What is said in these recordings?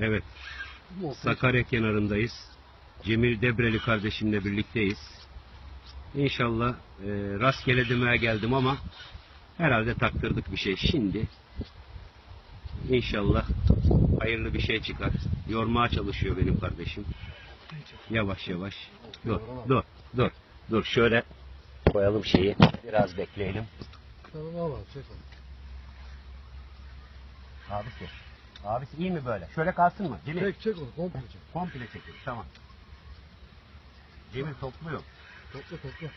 Evet. Sakarya kenarındayız. Cemil Debreli kardeşimle birlikteyiz. İnşallah e, rastgele demeye geldim ama herhalde taktırdık bir şey. Şimdi inşallah hayırlı bir şey çıkar. Yormaya çalışıyor benim kardeşim. Yavaş yavaş. Dur, dur, dur. Dur şöyle koyalım şeyi. Biraz bekleyelim. Tamam al abi çek onu. Abisi. İyi mi böyle? Şöyle kalsın mı? Cemil. Çek çek onu komple çek. Komple çekin. Tamam. Cemil topluyor. Topla topla.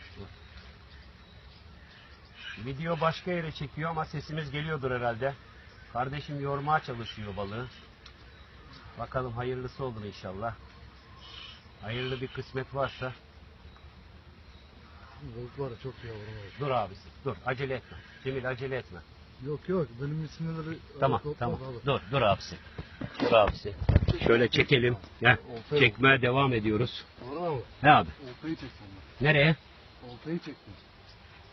Video başka yere çekiyor ama sesimiz geliyordur herhalde. Kardeşim yormaya çalışıyor balığı. Bakalım hayırlısı olur inşallah. Hayırlı bir kısmet varsa. Balık var ya çok yavrum var. Dur abisi. Dur. Acele etme. Cemil acele etme. Yok yok benim isimleri Tamam tamam. Dur dur abisi. Dur abisi. Şöyle çekelim. Heh, çekmeye devam ediyoruz. Doğru abi. Ne abi? Oltayı çek sen de. Nereye? Oltayı çektin.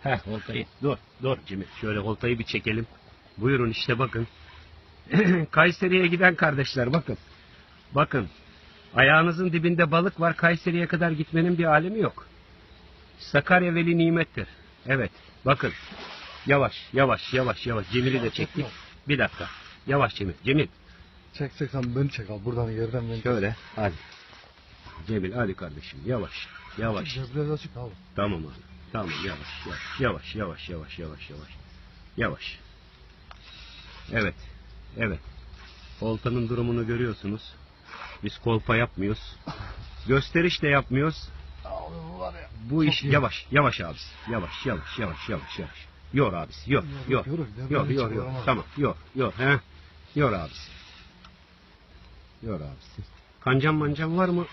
Heh oltayı. Dur dur Cemil. Şöyle oltayı bir çekelim. Buyurun işte bakın. Kayseri'ye giden kardeşler bakın. Bakın. Ayağınızın dibinde balık var. Kayseri'ye kadar gitmenin bir alemi yok. Sakarya veli nimettir. Evet. Bakın. Yavaş yavaş yavaş yavaş. Cemil'i de çektik. Bir dakika. Yavaş Cemil. Cemil. Çek çek sen beni çek al buradan yerden beni Şöyle. Hadi. Cemil hadi kardeşim. Yavaş. Yavaş. çek. Biraz açık al. Tamam abi. Tamam yavaş yavaş yavaş yavaş yavaş yavaş yavaş. Evet. Evet. Oltanın durumunu görüyorsunuz. Biz kolpa yapmıyoruz. Gösteriş de yapmıyoruz. Abi var ya. Bu Çok iş iyi. yavaş yavaş abisi. Yavaş yavaş yavaş yavaş yavaş. Yor abisi. Yor yor. Yor, yor. Yor. Tamam yor yor. He. Yor abisi. Yor abisi. Kancan mancan var mı?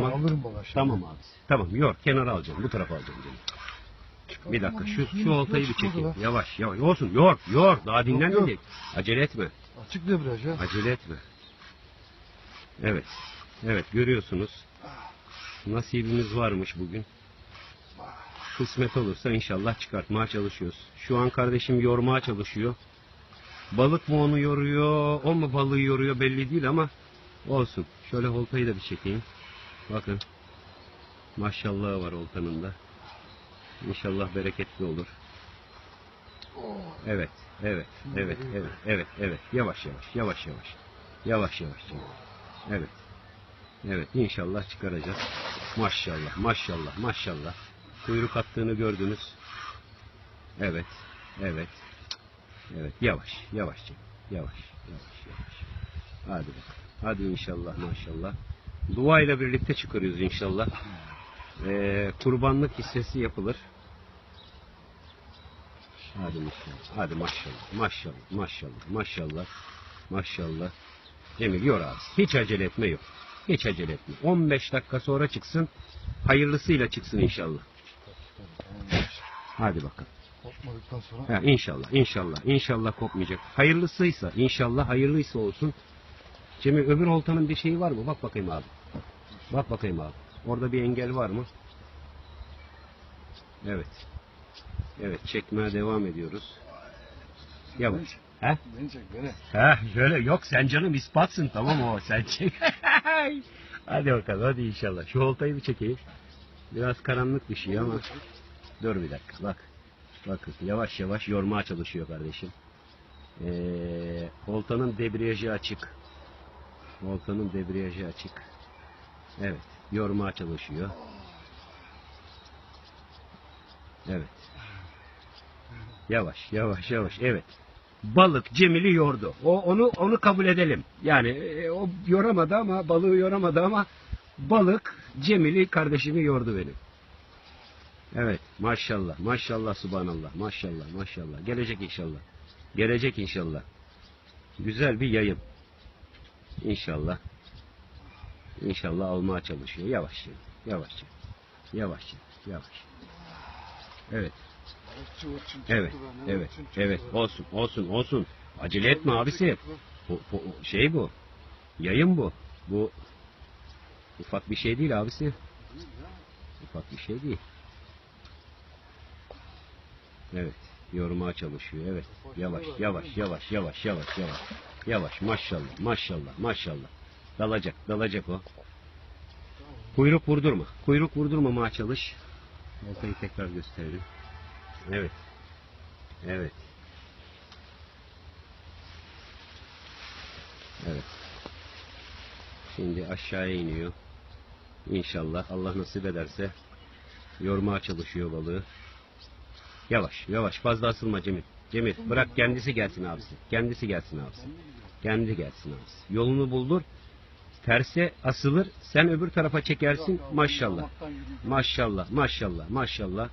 Ya, alırım bana şimdi. Tamam abisi. Tamam yor. Kenara alacağım. Bu tarafa alacağım. Canım. Bir dakika şu şu oltayı bir çekeyim. Yavaş yavaş olsun yor yor daha dinlenmedik. Acele etme. Açık debriyaj ya. Acele etme. Evet. Evet görüyorsunuz. Nasibimiz varmış bugün. Kısmet olursa inşallah çıkartmaya çalışıyoruz. Şu an kardeşim yormaya çalışıyor. Balık mı onu yoruyor, o mu balığı yoruyor belli değil ama olsun. Şöyle oltayı da bir çekeyim. Bakın. Maşallah var oltanın da. İnşallah bereketli olur. Evet, evet, evet, evet, evet, evet. Yavaş yavaş, yavaş yavaş. Yavaş yavaş. Evet. Evet, inşallah çıkaracağız. Maşallah, maşallah, maşallah. Kuyruk attığını gördünüz. Evet, evet. Evet, yavaş, yavaşça. Yavaş, yavaş, yavaş. Hadi bakalım. Hadi inşallah, maşallah. Dua ile birlikte çıkarıyoruz inşallah. Ee, kurbanlık hissesi yapılır. Hadi maşallah. Hadi maşallah. Maşallah. Maşallah. Maşallah. Maşallah. Cemil yor abi. Hiç acele etme yok. Hiç acele etme. 15 dakika sonra çıksın. Hayırlısıyla çıksın inşallah. Hadi bakalım. Kopmadıktan sonra. Ha, inşallah. inşallah. İnşallah kopmayacak. Hayırlısıysa inşallah hayırlıysa olsun. Cemil öbür oltanın bir şeyi var mı? Bak bakayım abi. Bak bakayım abi. Orada bir engel var mı? Evet. Evet çekmeye devam ediyoruz. Yavaş. He? Beni çek beni. Ha şöyle yok sen canım ispatsın tamam o sen çek. hadi bakalım hadi inşallah. Şu oltayı bir çekeyim. Biraz karanlık düşüyor ama. Dur bir dakika bak. Bakın yavaş yavaş yormaya çalışıyor kardeşim. Ee, oltanın debriyajı açık. Oltanın debriyajı açık. Evet yormaya çalışıyor. Evet. Yavaş yavaş yavaş evet. Balık Cemil'i yordu. O onu onu kabul edelim. Yani e, o yoramadı ama balığı yoramadı ama balık Cemil'i kardeşimi yordu benim. Evet maşallah maşallah subhanallah maşallah maşallah gelecek inşallah. Gelecek inşallah. Güzel bir yayın. İnşallah. İnşallah almaya çalışıyor. Yavaşça. Yavaşça. Yavaşça. Yavaş. Evet. Evet. Evet. Evet. Olsun. Olsun. Olsun. Acele etme abisi. Bu, bu, şey bu. Yayın bu. Bu ufak bir şey değil abisi. Ufak bir şey değil. Evet. Yormaya çalışıyor. Evet. Yavaş, yavaş, yavaş, yavaş, yavaş, yavaş. Yavaş. Maşallah, maşallah, maşallah. Dalacak, dalacak o. Kuyruk vurdurma. Kuyruk vurdurmamaya çalış. Oltayı tekrar gösterelim. Evet. Evet. Evet. Şimdi aşağıya iniyor. İnşallah Allah nasip ederse yormaya çalışıyor balığı. Yavaş, yavaş. Fazla asılma Cemil. Cemil bırak kendisi gelsin abisi. Kendisi gelsin abisi. Kendi gelsin abisi. Yolunu buldur. Terse asılır. Sen öbür tarafa çekersin. Maşallah. Maşallah, maşallah, maşallah.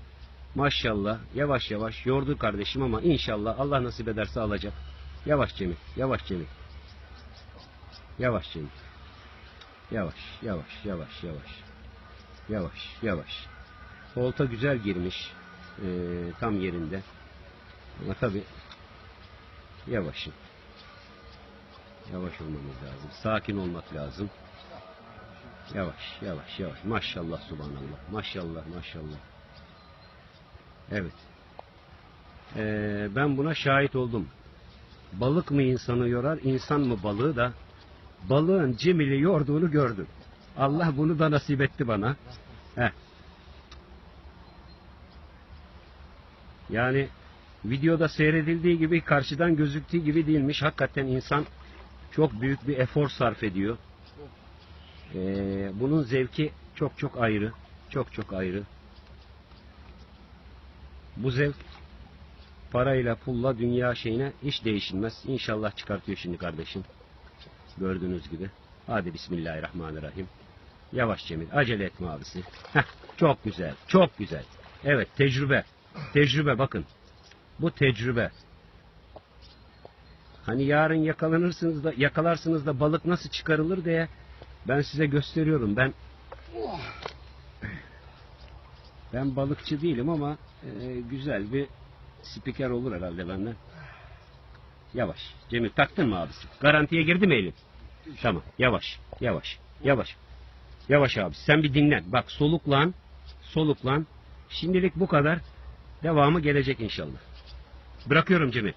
Maşallah. Yavaş yavaş yordu kardeşim ama inşallah Allah nasip ederse alacak. Yavaş Cemil. Yavaş Cemil. Yavaş Cemil. Yavaş, yavaş, yavaş, yavaş. Yavaş, yavaş. Olta güzel girmiş. Ee, tam yerinde. Ama tabi yavaşın. Yavaş olmamız lazım. Sakin olmak lazım. Yavaş, yavaş, yavaş. Maşallah, subhanallah. Maşallah, maşallah. Evet. Ee, ben buna şahit oldum. Balık mı insanı yorar, insan mı balığı da balığın cimili yorduğunu gördüm. Allah bunu da nasip etti bana. Heh. Yani videoda seyredildiği gibi karşıdan gözüktüğü gibi değilmiş. Hakikaten insan çok büyük bir efor sarf ediyor. Ee, bunun zevki çok çok ayrı. Çok çok ayrı. Bu zevk parayla pulla dünya şeyine hiç değişilmez. İnşallah çıkartıyor şimdi kardeşim. Gördüğünüz gibi. Hadi Bismillahirrahmanirrahim. Yavaş Cemil. Acele etme abisi. Heh, çok güzel. Çok güzel. Evet tecrübe. Tecrübe bakın. Bu tecrübe. Hani yarın yakalanırsınız da yakalarsınız da balık nasıl çıkarılır diye ben size gösteriyorum. Ben ben balıkçı değilim ama e, güzel bir spiker olur herhalde benden. Yavaş. Cemil taktın mı abisi? Garantiye girdi mi elin? Tamam. Yavaş. Yavaş. Yavaş. Yavaş abi. Sen bir dinlen. Bak soluklan. Soluklan. Şimdilik bu kadar. Devamı gelecek inşallah. Bırakıyorum Cemil.